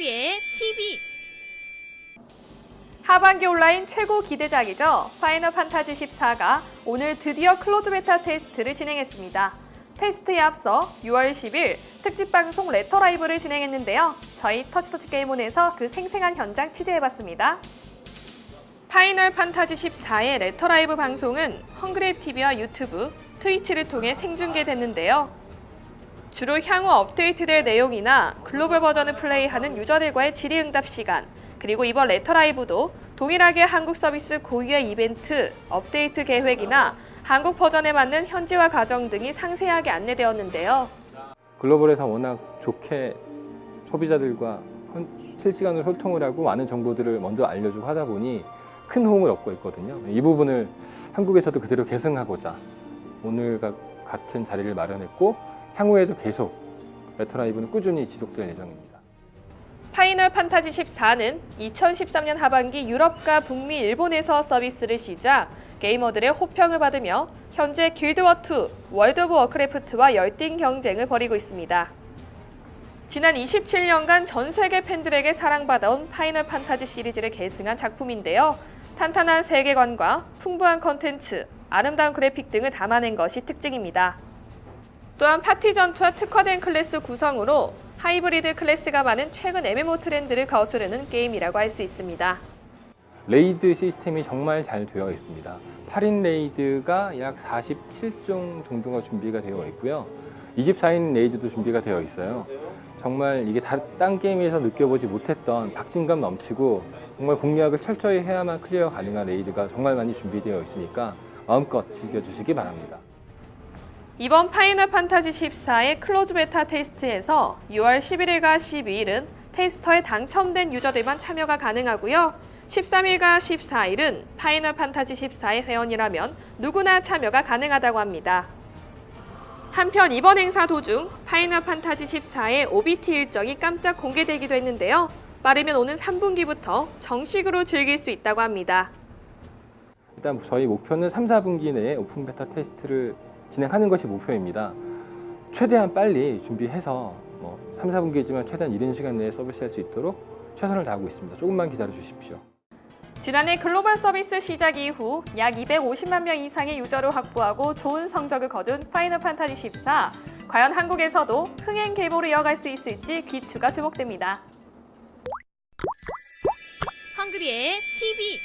헝그리의 TV 하반기 온라인 최고 기대작이죠. 파이널 판타지 14가 오늘 드디어 클로즈 베타 테스트를 진행했습니다. 테스트에 앞서 6월 10일 특집 방송 레터 라이브를 진행했는데요. 저희 터치터치 게임온에서 그 생생한 현장 취재해봤습니다. 파이널 판타지 14의 레터 라이브 방송은 헝그랩 TV와 유튜브, 트위치를 통해 생중계됐는데요. 주로 향후 업데이트될 내용이나 글로벌 버전을 플레이하는 유저들과의 질의응답 시간, 그리고 이번 레터 라이브도 동일하게 한국 서비스 고유의 이벤트, 업데이트 계획이나 한국 버전에 맞는 현지화 과정 등이 상세하게 안내되었는데요. 글로벌에서 워낙 좋게 소비자들과 현- 실시간으로 소통을 하고 많은 정보들을 먼저 알려주고 하다 보니 큰 호응을 얻고 있거든요. 이 부분을 한국에서도 그대로 계승하고자 오늘과 같은 자리를 마련했고 향후에도 계속 레터라이브는 꾸준히 지속될 예정입니다. 파이널 판타지 14는 2013년 하반기 유럽과 북미, 일본에서 서비스를 시작 게이머들의 호평을 받으며 현재 길드워2, 월드 오브 워크래프트와 열띤 경쟁을 벌이고 있습니다. 지난 27년간 전 세계 팬들에게 사랑받아온 파이널 판타지 시리즈를 계승한 작품인데요. 탄탄한 세계관과 풍부한 컨텐츠, 아름다운 그래픽 등을 담아낸 것이 특징입니다. 또한 파티 전투와 특화된 클래스 구성으로 하이브리드 클래스가 많은 최근 MMO 트렌드를 거스르는 게임이라고 할 수 있습니다. 레이드 시스템이 정말 잘 되어 있습니다. 8인 레이드가 약 47종 정도가 준비가 되어 있고요. 24인 레이드도 준비가 되어 있어요. 정말 이게 다- 딴 게임에서 느껴보지 못했던 박진감 넘치고 정말 공략을 철저히 해야만 클리어 가능한 레이드가 정말 많이 준비되어 있으니까 마음껏 즐겨주시기 바랍니다. 이번 파이널 판타지 14의 클로즈 베타 테스트에서 6월 11일과 12일은 테스터에 당첨된 유저들만 참여가 가능하고요. 13일과 14일은 파이널 판타지 14의 회원이라면 누구나 참여가 가능하다고 합니다. 한편 이번 행사 도중 파이널 판타지 14의 OBT 일정이 깜짝 공개되기도 했는데요. 빠르면 오는 3분기부터 정식으로 즐길 수 있다고 합니다. 일단 저희 목표는 3, 4분기 내에 오픈 베타 테스트를 진행하는 것이 목표입니다. 최대한 빨리 준비해서 뭐 3, 4분기지만 최대한 이른 시간 내에 서비스할 수 있도록 최선을 다하고 있습니다. 조금만 기다려 주십시오. 지난해 글로벌 서비스 시작 이후 약 250만 명 이상의 유저를 확보하고 좋은 성적을 거둔 파이널 판타지 14. 과연 한국에서도 흥행 계보를 이어갈 수 있을지 귀추가 주목됩니다. 헝그리의 TV